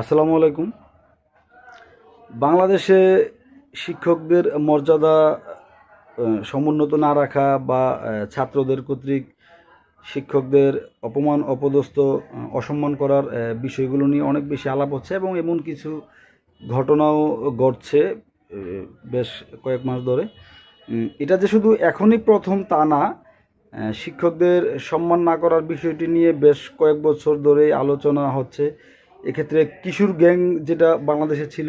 আসসালামু আলাইকুম। বাংলাদেশে শিক্ষকদের মর্যাদা সমুন্নত না রাখা বা ছাত্রদের কর্তৃক শিক্ষকদের অপমান, অপদস্থ অসম্মান করার বিষয়গুলো নিয়ে অনেক বেশি আলাপ হচ্ছে এবং এমন কিছু ঘটনাও ঘটছে বেশ কয়েক মাস ধরে। এটা যে শুধু এখনই প্রথম তা না শিক্ষকদের সম্মান না করার বিষয়টি নিয়ে বেশ কয়েক বছর ধরে আলোচনা হচ্ছে। এক্ষেত্রে কিশোর গ্যাং যেটা বাংলাদেশে ছিল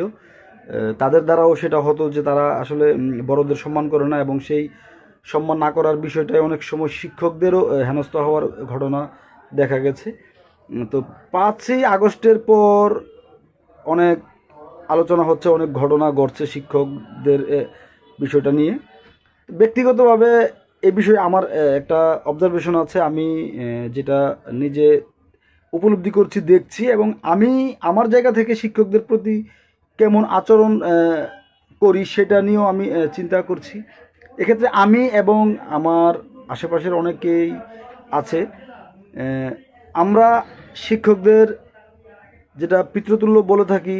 তাদের দ্বারাও সেটা হতো যে তারা আসলে বড়দের সম্মান করে না এবং সেই সম্মান না করার বিষয়টায় অনেক সময় শিক্ষকদেরও হেনস্থা হওয়ার ঘটনা দেখা গেছে। তো পাঁচই আগস্টের পর অনেক আলোচনা হচ্ছে, অনেক ঘটনা ঘটছে শিক্ষকদের বিষয়টা নিয়ে। ব্যক্তিগতভাবে এ বিষয়ে আমার একটা অবজারভেশন আছে। আমি যেটা নিজে উপলব্ধি করছি, দেখছি এবং আমি আমার জায়গা থেকে শিক্ষকদের প্রতি কেমন আচরণ করি সেটা নিয়েও আমি চিন্তা করছি। এক্ষেত্রে আমি এবং আমার আশেপাশের অনেকেই আছে আমরা শিক্ষকদের যেটা পিতৃতুল্য বলে থাকি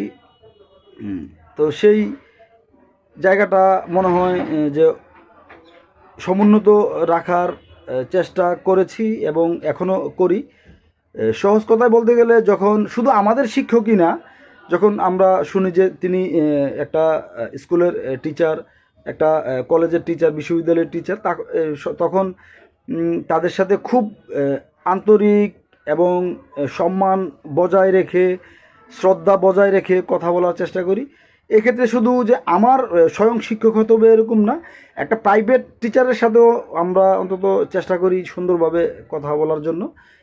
তো সেই জায়গাটা মনে হয় যে সমুন্নত রাখার চেষ্টা করেছি এবং এখনও করি। সহজ কথায় বলতে গেলে যখন শুধু আমাদের শিক্ষকই না, যখন আমরা শুনি যে তিনি একটা স্কুলের টিচার একটা কলেজের টিচার বিশ্ববিদ্যালয়ের টিচার তখন তাদের সাথে খুব আন্তরিক এবং সম্মান বজায় রেখে, শ্রদ্ধা বজায় রেখে কথা বলার চেষ্টা করি। এক্ষেত্রে শুধু যে আমার স্বয়ং শিক্ষক হতে হবে এরকম না, একটা প্রাইভেট টিচারের সাথেও আমরা অন্তত চেষ্টা করি সুন্দরভাবে কথা বলার জন্য।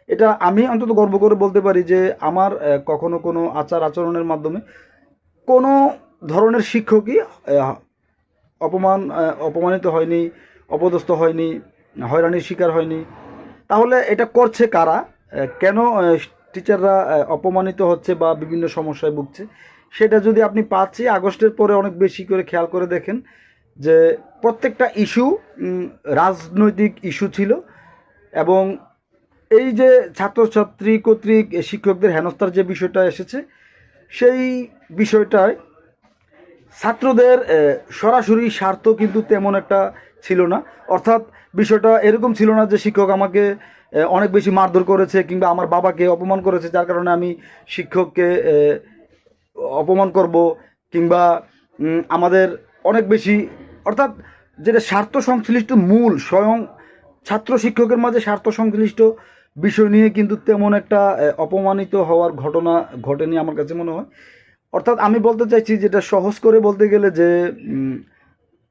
এটা আমি অন্তত গর্ব করে বলতে পারি যে আমার কখনো কোনো আচার আচরণের মাধ্যমে কোনো ধরনের শিক্ষকই অপমান অপমানিত হয়নি, অপদস্থ হয়নি, হয়রানির শিকার হয়নি। তাহলে এটা করছে কারা? কেন টিচাররা অপমানিত হচ্ছে বা বিভিন্ন সমস্যায় ভুগছে? সেটা যদি আপনি পাঁচই আগস্টের পরে অনেক বেশি করে খেয়াল করে দেখেন যে প্রত্যেকটা ইস্যু রাজনৈতিক ইস্যু ছিল এবং এই যে ছাত্রছাত্রী কর্তৃক শিক্ষকদের হেনস্থার যে বিষয়টা এসেছে, সেই বিষয়টায় ছাত্রদের সরাসরি স্বার্থ কিন্তু তেমন একটা ছিল না। অর্থাৎ বিষয়টা এরকম ছিল না যে শিক্ষক আমাকে অনেক বেশি মারধর করেছে কিংবা আমার বাবাকে অপমান করেছে, যার কারণে আমি শিক্ষককে অপমান করব কিংবা আমাদের অনেক বেশি, অর্থাৎ যেটা স্বার্থ সংশ্লিষ্ট মূল, স্বয়ং ছাত্র শিক্ষকের মাঝে স্বার্থ সংশ্লিষ্ট বিষয় নিয়ে কিন্তু তেমন একটা অপমানিত হওয়ার ঘটনা ঘটেনি আমার কাছে মনে হয়। অর্থাৎ আমি বলতে চাইছি যেটা সহজ করে বলতে গেলে যে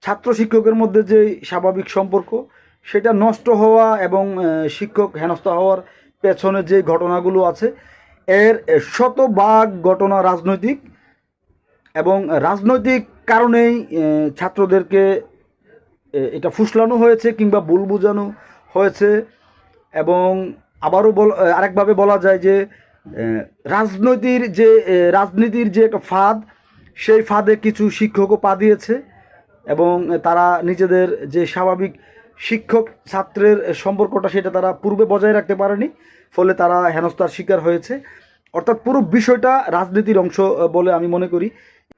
ছাত্র শিক্ষকের মধ্যে যে স্বাভাবিক সম্পর্ক, সেটা নষ্ট হওয়া এবং শিক্ষক হেনস্থা হওয়ার পেছনে যে ঘটনাগুলো আছে এর শতভাগ ঘটনা রাজনৈতিক এবং রাজনৈতিক কারণেই ছাত্রদেরকে এটা ফুসলানো হয়েছে কিংবা ভুল বোঝানো হয়েছে এবং আবারও বল আরেকভাবে বলা যায় যে রাজনৈতির যে রাজনীতির যে একটা ফাঁদ, সেই ফাঁদে কিছু শিক্ষকও পা দিয়েছে এবং তারা নিজেদের যে স্বাভাবিক শিক্ষক ছাত্রের সম্পর্কটা সেটা তারা পূর্বে বজায় রাখতে পারেনি, ফলে তারা হেনস্থার শিকার হয়েছে। অর্থাৎ পুরো বিষয়টা রাজনীতির অংশ বলে আমি মনে করি।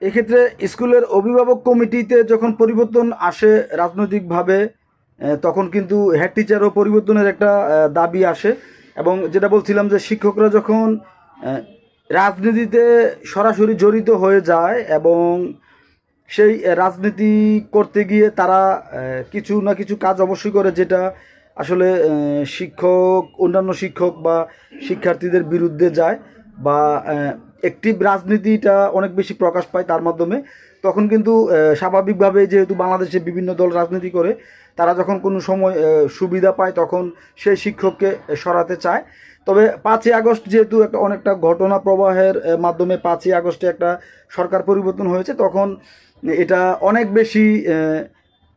এক্ষেত্রে স্কুলের অভিভাবক কমিটিতে যখন পরিবর্তন আসে রাজনৈতিকভাবে তখন কিন্তু হেড টিচারও পরিবর্তনের একটা দাবি আসে। এবং যেটা বলছিলাম যে শিক্ষকরা যখন রাজনীতিতে সরাসরি জড়িত হয়ে যায় এবং সেই রাজনীতি করতে গিয়ে তারা কিছু না কিছু কাজ অবশ্যই করে যেটা আসলে শিক্ষক, অন্যান্য শিক্ষক বা শিক্ষার্থীদের বিরুদ্ধে যায় বা অ্যাক্টিভ রাজনীতিটা অনেক বেশি প্রকাশ পায় তার মাধ্যমে। তখন কিন্তু স্বাভাবিকভাবে যেহেতু বাংলাদেশে বিভিন্ন দল রাজনীতি করে, তারা যখন কোনো সময় সুবিধা পায় তখন সেই শিক্ষককে সরাতে চায়। তবে পাঁচই আগস্ট যেহেতু একটা অনেকটা ঘটনা প্রবাহের মাধ্যমে পাঁচই আগস্টে একটা সরকার পরিবর্তন হয়েছে, তখন এটা অনেক বেশি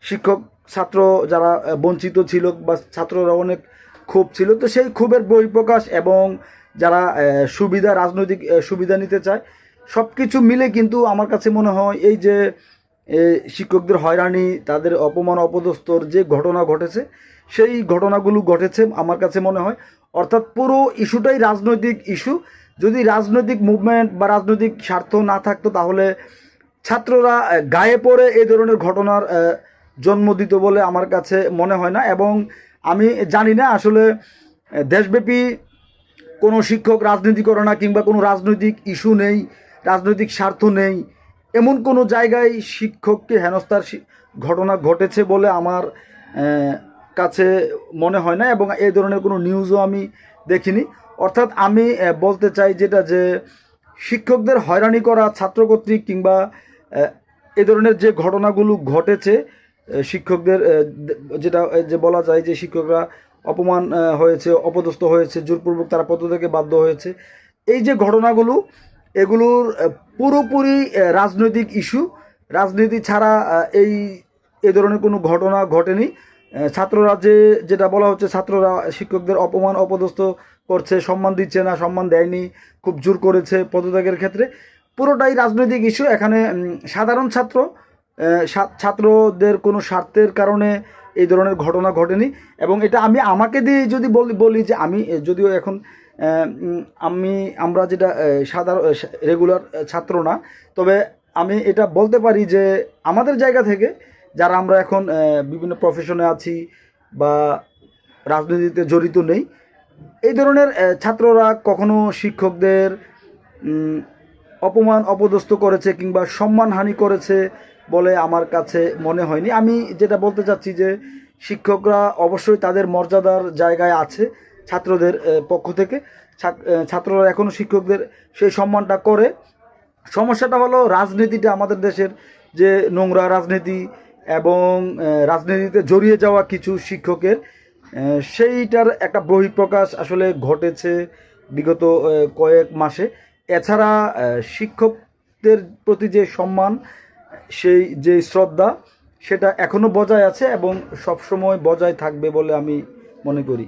শিক্ষক, ছাত্র যারা বঞ্চিত ছিল বা ছাত্ররা অনেক ক্ষোভ ছিল। তো সেই ক্ষোভের বহিঃপ্রকাশ এবং যারা সুবিধা, রাজনৈতিক সুবিধা নিতে চায় সব কিছু মিলে কিন্তু আমার কাছে মনে হয় এই যে শিক্ষকদের হয়রানি, তাদের অপমান, অপদস্থর যে ঘটনা ঘটেছে, সেই ঘটনাগুলো ঘটেছে আমার কাছে মনে হয়। অর্থাৎ পুরো ইস্যুটাই রাজনৈতিক ইস্যু। যদি রাজনৈতিক মুভমেন্ট বা রাজনৈতিক স্বার্থ না থাকতো তাহলে ছাত্ররা গায়ে পড়ে এই ধরনের ঘটনার জন্ম দিত বলে আমার কাছে মনে হয় না। এবং আমি জানি না আসলে দেশব্যাপী কোনো শিক্ষক রাজনীতি করে না কিংবা কোনো রাজনৈতিক ইস্যু নেই, রাজনৈতিক স্বার্থ নেই। এমন কোনো জায়গায় শিক্ষককে হেনস্থার ঘটনা ঘটেছে বলে আমার কাছে মনে হয় না এবং এই ধরনের কোনো নিউজও আমি দেখিনি। অর্থাৎ আমি বলতে চাই যেটা যে, শিক্ষকদের হয়রানি করা ছাত্র কর্তৃক কিংবা, এ ধরনের যে ঘটনাগুলো ঘটেছে শিক্ষকদের যেটা যে বলা যায় যে শিক্ষকরা অপমান হয়েছে, অপদস্থ হয়েছে, জোরপূর্বক তারা পদ থেকে বাধ্য হয়েছে। এই যে ঘটনাগুলো, এগুলোর পুরোপুরি রাজনৈতিক ইস্যু। রাজনীতি ছাড়া এই, এ ধরনের কোনো ঘটনা ঘটেনি। ছাত্ররা যে যেটা বলা হচ্ছে, ছাত্ররা, শিক্ষকদের অপমান, অপদস্থ করছে, সম্মান দিচ্ছে না, সম্মান দেয়নি, খুব জোর করেছে পদত্যাগের ক্ষেত্রে। পুরোটাই রাজনৈতিক ইস্যু। এখানে সাধারণ ছাত্র ছাত্রদের কোনো স্বার্থের কারণে এই ধরনের ঘটনা ঘটেনি এবং এটা আমি আমাকে দিয়ে যদি বলি বলি যে আমি, যদিও এখন আমি, আমরা যেটা সাধারণ রেগুলার ছাত্র না, তবে আমি এটা বলতে পারি যে আমাদের জায়গা থেকে যারা আমরা এখন বিভিন্ন প্রফেশনে আছি বা রাজনীতিতে জড়িত নেই, এই ধরনের ছাত্ররা কখনো শিক্ষকদের অপমান, অপদস্থ করেছে কিংবা সম্মানহানি করেছে বলে আমার কাছে মনে হয়নি। আমি যেটা বলতে চাচ্ছি যে শিক্ষকরা অবশ্যই তাদের মর্যাদার জায়গায় আছে ছাত্রদের পক্ষ থেকে। ছাত্ররা এখনও শিক্ষকদের সেই সম্মানটা করে। সমস্যাটা হলো রাজনীতিটা আমাদের দেশের যে নোংরা রাজনীতি এবং রাজনীতিতে জড়িয়ে যাওয়া কিছু শিক্ষকের সেইটার একটা বহিঃপ্রকাশ আসলে ঘটেছে বিগত কয়েক মাসে। এছাড়া শিক্ষকদের প্রতি যে সম্মান সেই যে শ্রদ্ধা, সেটা এখনও বজায় আছে এবং সবসময় বজায় থাকবে বলে আমি মনে করি।